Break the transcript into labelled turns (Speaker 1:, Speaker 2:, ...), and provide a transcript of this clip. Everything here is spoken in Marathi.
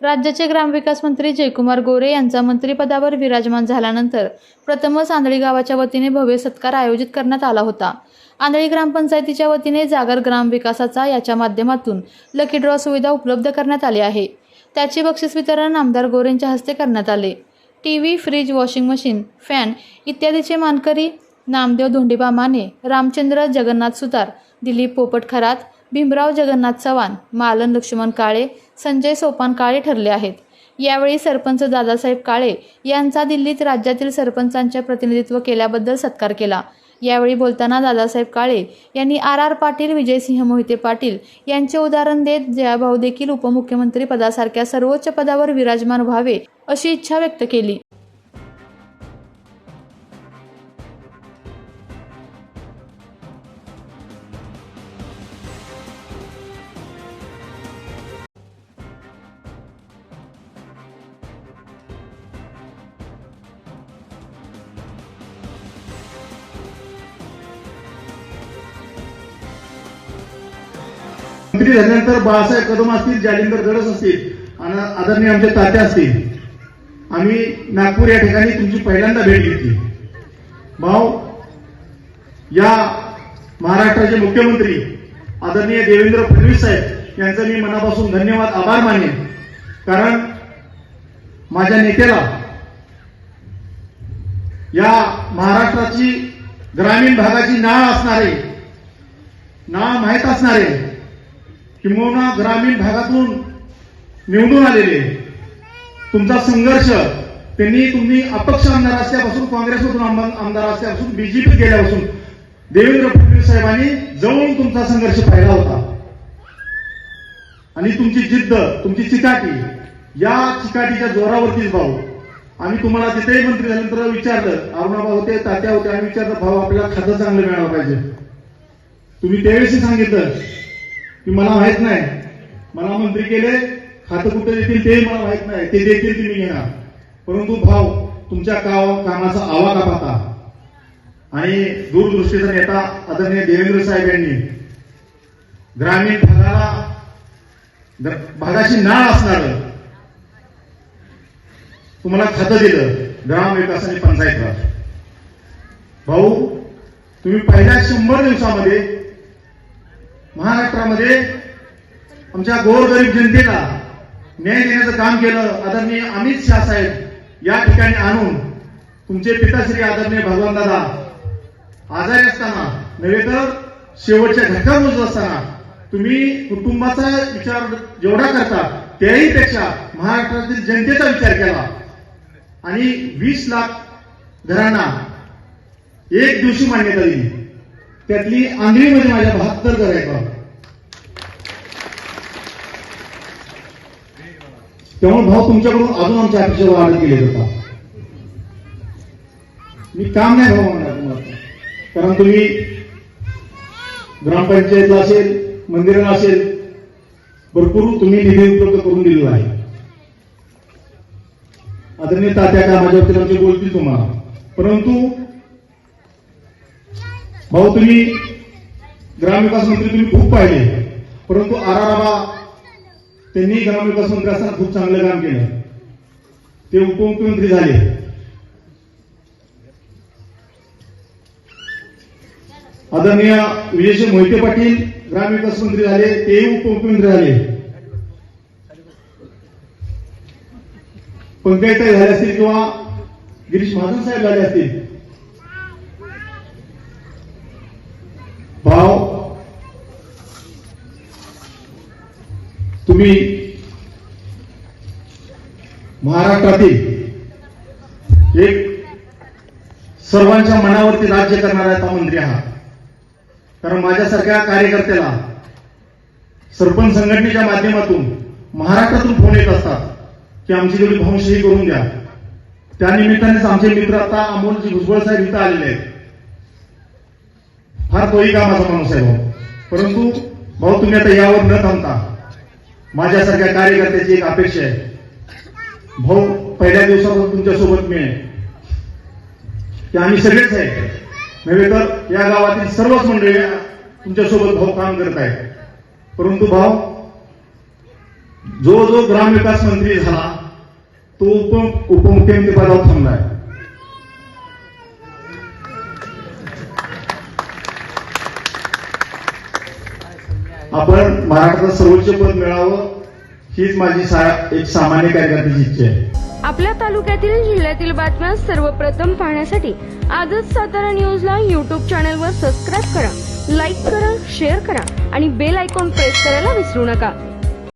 Speaker 1: राज्याचे ग्रामविकास मंत्री जयकुमार गोरे यांचा मंत्रिपदावर विराजमान झाल्यानंतर प्रथमच आंधळी गावाच्या वतीने भव्य सत्कार आयोजित करण्यात आला होता. आंधळी ग्रामपंचायतीच्या वतीने जागर ग्रामविकासाचा याच्या माध्यमातून लकी ड्रॉ सुविधा उपलब्ध करण्यात आली आहे. त्याचे बक्षीस वितरण आमदार गोरेंच्या हस्ते करण्यात आले. T V fridge washing machine fan इत्यादीचे मानकरी नामदेव धोंडीबा माने रामचंद्र जगन्नाथ सुतार दिलीप पोपट खरात भीमराव जगन्नाथ चव्हाण मालन लक्ष्मण काळे संजय सोपान काळे ठरले आहेत. यावेळी सरपंच दादासाहेब काळे यांचा दिल्लीत राज्यातील सरपंचांचे प्रतिनिधित्व केल्याबद्दल सत्कार केला. यावेळी बोलताना दादासाहेब काळे यांनी आर आर पाटील विजयसिंह मोहिते पाटील यांचे उदाहरण देत जयाभाऊ देखील उपमुख्यमंत्री पदासारख्या सर्वोच्च पदावर विराजमान व्हावे अशी इच्छा व्यक्त केली.
Speaker 2: मंत्री झाल्यानंतर बाळासाहेब कदम असतील जालिंदर गडस असतील आणि आदरणीय आमचे तात्या असतील आम्ही नागपूर या ठिकाणी तुमची पहिल्यांदा भेट घेतली. भाऊ या महाराष्ट्राचे मुख्यमंत्री आदरणीय देवेंद्र फडणवीस साहेब यांचा मी मनापासून धन्यवाद आभार मानेन. कारण माझ्या नेत्याला या महाराष्ट्राची ग्रामीण भागाची नाळ असणारे नाळ माहीत असणारे किंबहुना ग्रामीण भागातून निवडून आलेले तुमचा संघर्ष त्यांनी तुम्ही अपक्ष आमदार असल्यापासून काँग्रेसमधून आमदार असल्यापासून बीजेपी गेल्यापासून देवेंद्र फडणवीस साहेबांनी जवळून तुमचा संघर्ष पाहिला होता. आणि तुमची जिद्द तुमची चिकाटी या चिकाटीच्या जोरावरतीच भाऊ. आम्ही तुम्हाला तिथेही मंत्री झाल्यानंतर विचारलं अरुणाबा होते तात्या होते आम्ही विचारलं भाऊ आपल्याला खातं चांगलं मिळालं पाहिजे. तुम्ही त्यावेळेस सांगितलं की मला माहीत नाही. मला मंत्री केले खातं कुठे देतील ते मला माहीत नाही. ते देतील तुम्ही घेणार. परंतु भाव तुमच्या काव कामाचा आवाका पाहता. आणि दूरदृष्टीचा नेता आदरणीय देवेंद्र साहेब यांनी ग्रामीण भागाला भागाची नाळ असणार तुम्हाला खातं दिलं ग्राम विकास आणि पंचायत भाऊ तुम्ही पहिल्या शंभर दिवसामध्ये महाराष्ट्रामध्ये आमच्या गोरगरीब जनतेला न्याय देण्याचं काम केलं आदरणीय अमित शाह साहेब या ठिकाणी आणून तुमचे पिताश्री आदरणीय भगवान दादा आजारी असताना नव्हे तर शेवटच्या घटकावर असताना तुम्ही कुटुंबाचा विचार जेवढा करता त्याही पेक्षा महाराष्ट्रातील जनतेचा विचार केला. आणि वीस लाख घरांना एक दिवशी मान्यता दिली त्यातली आंधळीमध्ये म्हणजे माझ्या बहात्तर घर आहेत त्यामुळे भाऊ तुमच्याकडून अजून आमच्या अपेक्षा वाढत गेले होता मी काम नाही भाऊ म्हणणार तुम्हाला. कारण तुम्ही ग्रामपंचायतला असेल मंदिराला असेल भरपूर तुम्ही निधी उपलब्ध करून दिलेला आहे. आदरणीय तात्या का माझ्या आमचे बोलतील तुम्हाला. परंतु भाऊ तुम्ही ग्रामविकास मंत्री तुम्ही खूप पाहिले. परंतु आराराबा त्यांनी ग्रामविकास मंत्री असताना खूप चांगलं काम केलं. ते उपमुख्यमंत्री झाले. आदरणीय विजयसिंह मोहिते पाटील ग्रामविकास मंत्री झाले तेही उपमुख्यमंत्री झाले. पंकजताई झाले असतील किंवा गिरीश महाजन साहेब झाले असतील भाव तुम्ही महाराष्ट्रातील एक सर्वांच्या मनावरती राज्य करणारा आता मंत्री आहात. कारण माझ्यासारख्या कार्यकर्त्याला सरपंच संघटनेच्या माध्यमातून महाराष्ट्रातून फोन येत असतात की आमची जेवढी भावशाही करून द्या. त्यानिमित्तानेच आमचे मित्र आता अमोलजी भुजबळ साहेब इथं आलेले आहेत. फार तोही कामाचा माणूस आहे भाऊ. परंतु भाऊ तुम्ही आता यावर न थांबता माझ्यासारख्या कार्यकर्त्याची एक अपेक्षा आहे. भाऊ पहिल्या दिवसापासून तुमच्यासोबत मी आहे. की आम्ही सगळेच आहे. नव्हे तर या गावातील सर्वच मंडळी तुमच्यासोबत भाऊ काम करत आहे परंतु भाऊ जो जो ग्रामविकास मंत्री झाला तो उप उपमुख्यमंत्री पदावर आहे. आपण महाराष्ट्रात सर्वोच्च पद मिळावं हीच माझी सा- एक सामान्य कार्यकर्त्याची इच्छा आहे.
Speaker 3: आपल्या तालुक्यातील जिल्ह्यातील बातम्या सर्वप्रथम पाहण्यासाठी आजच सातारा न्यूजला युट्यूब चॅनलवर सबस्क्राईब करा लाईक करा शेअर करा आणि बेल आयकॉन प्रेस करायला विसरू नका.